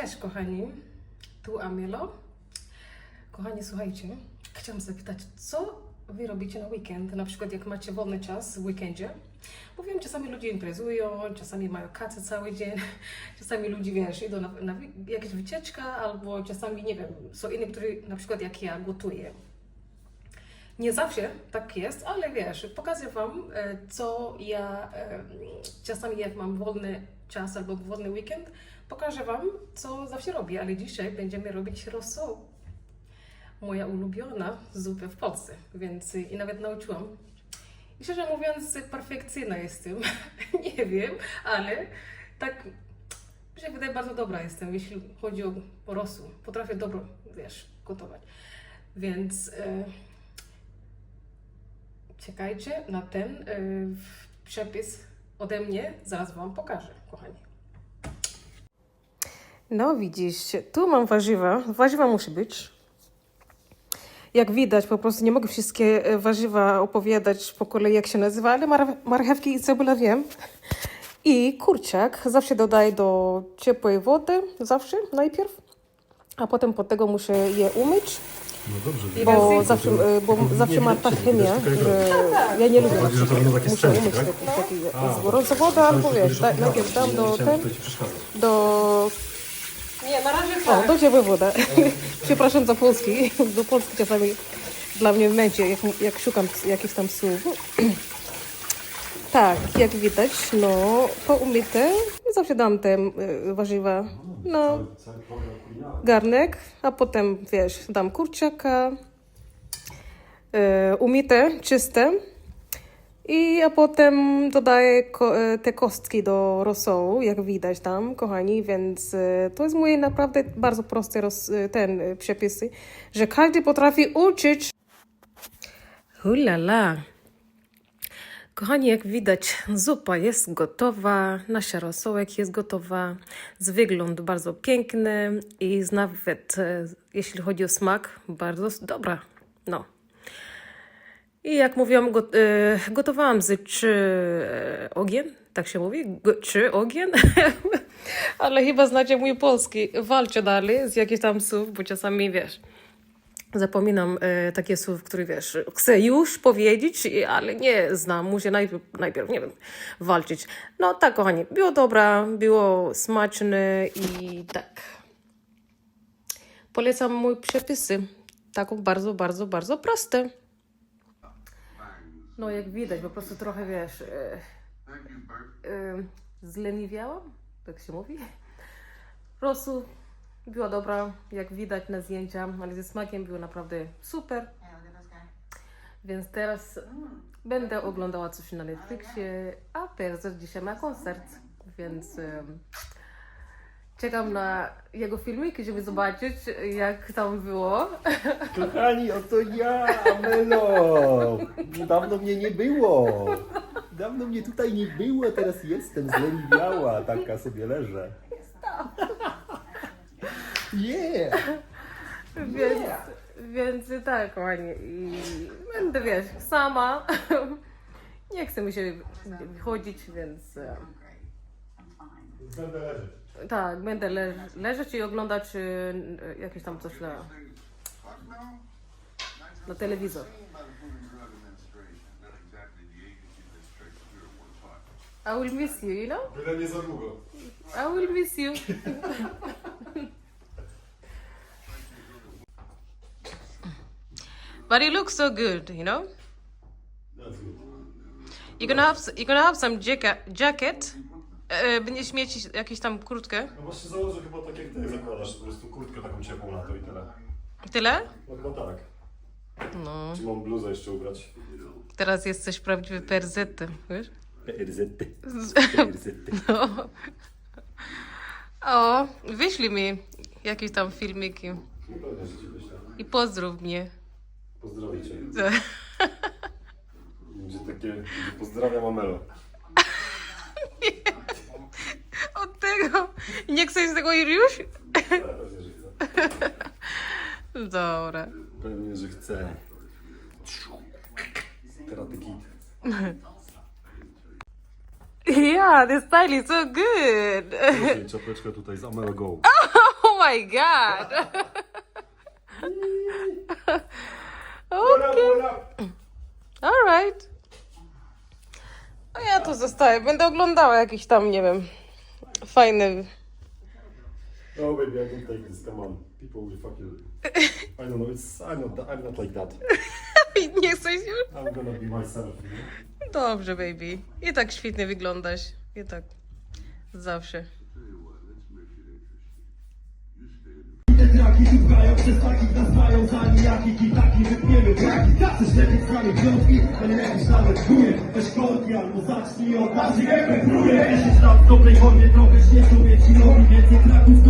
Cześć kochani, tu Amielo. Kochani, słuchajcie, chciałam zapytać, co wy robicie na weekend? Na przykład jak macie wolny czas w weekendzie? Bo wiem, czasami ludzie imprezują, czasami mają kacę cały dzień, czasami ludzie, wiesz, idą na, na jakieś wycieczka, albo czasami, nie wiem, są inni, którzy na przykład jak ja gotuję. Nie zawsze tak jest, ale wiesz, pokażę Wam, e, co ja e, czasami jak mam wolny czas albo wolny weekend, pokażę Wam, co zawsze robię, ale dzisiaj będziemy robić rosół. Moja ulubiona zupa w Polsce, więc i nawet nauczyłam. I szczerze mówiąc, perfekcyjna jestem. Nie wiem, ale tak się wydaje, bardzo dobra jestem, jeśli chodzi o rosół. Potrafię dobro, wiesz, gotować. Więc e, czekajcie na ten e, przepis ode mnie. Zaraz Wam pokażę, kochani. No widzisz, tu mam warzywa. Warzywa musi być. Jak widać, po prostu nie mogę wszystkie e, warzywa opowiadać po kolei, jak się nazywa, ale mar- marchewki i cebula wiem. I kurczak zawsze dodaję do ciepłej wody, zawsze najpierw, a potem po tego muszę je umyć, No dobrze, bo zawsze, bo zawsze ma ta chemia, że ja nie lubię na Chodzi, że to przykład. będą takie Muszę umyć tak? taki, taki z gorącą albo wiesz, da, najpierw dam do ten, do nie, na razie O, do ciebie wodę. Przepraszam za polski. Do Polski czasami dla mnie będzie, jak, jak szukam jakichś tam słów. Tak, jak widać, no, to umyte. Zawsze dam te y, warzywa na garnek, a potem, wiesz, dam kurczaka, y, umyte, czyste. I a potem dodaję e, te kostki do rosołu, jak widać tam, kochani, więc e, to jest moje naprawdę bardzo proste ten przepisy, że każdy potrafi uczyć. Hulala. Kochani, jak widać, zupa jest gotowa, nasza rosołek jest gotowa, z wyglądu bardzo piękny i z nawet, e, jeśli chodzi o smak, bardzo dobra. No. I jak mówiłam, got, e, gotowałam z trzy e, ogien, tak się mówi, Go, trzy ogien, ale chyba znacie mój polski. Walczę dalej z jakichś tam słów, bo czasami wiesz, zapominam e, takie słów, które wiesz, chcę już powiedzieć, ale nie znam, muszę najpierw, najpierw, nie wiem, walczyć. No tak, kochani, było dobra, było smaczne i tak. Polecam mój przepisy. Taką bardzo, bardzo, bardzo proste. No jak widać, po prostu trochę wiesz, e, e, zleniwiałam, tak się mówi. Rosół była dobra, jak widać na zdjęciach, ale ze smakiem było naprawdę super. Więc teraz będę oglądała coś na Netflixie, a Perzer dzisiaj ma koncert, więc czekam na jego filmiki, żeby zobaczyć jak tam było. Kochani, oto ja, Amelo! Dawno mnie nie było. Dawno mnie tutaj nie było, teraz jestem zleniwiała, taka sobie leżę. Yeah! Więc, więc tak, kochani, i będę, wiesz, sama. Nie chcę mi się wychodzić, więc e, Będę leżeć. tak, będę leż, leżeć i oglądać e, jakieś tam coś na, na telewizor. I will miss you, you know? Byle nie za długo. I will miss you. but you look so good, you know? That's good. You're gonna have you're gonna have some jacket. jacket. E, Będziesz mieć jakieś tam kurtkę. No właśnie założę chyba tak jak ty zakładasz, po prostu kurtkę taką ciepłą na to i tyle. Tyle? No chyba tak. No. Czy mam bluzę jeszcze ubrać? Teraz jesteś prawdziwy perzetem, wiesz? Perzety. Perzety. No. O, wyślij mi jakieś tam filmiki No pewnie, że ci wyślę. i pozdrów mnie. Pozdrowię cię. Będzie takie, będzie pozdrawiam Amelo. Od tego. Nie chcesz tego już? Pewnie, że chcę. Dobra. Pewnie, że chcę. Karate Kid. Yeah, the style is so good. Słuchaj, czapeczka tutaj z Amelo Go. my god! Up? Alright. A ja tu zostaję. Będę oglądała jakiś tam, nie wiem, fajny. No baby, I don't take this, come on. People will fuck you. I don't know, it's, I'm not, I'm not like that. Nie chcesz już? I'm gonna be myself? Dobrze, baby. I tak świetnie wyglądasz. I tak. Zawsze. Przez takich nas mają za nijaki i taki wypniemy braki. Lepiej z nami wiązki, to nie jakiś nawet chuje. Weź kolki albo zacznij od nas i repetruje Jesteś tam w dobrej formie, trochę nie sobie ci robi Więcej traków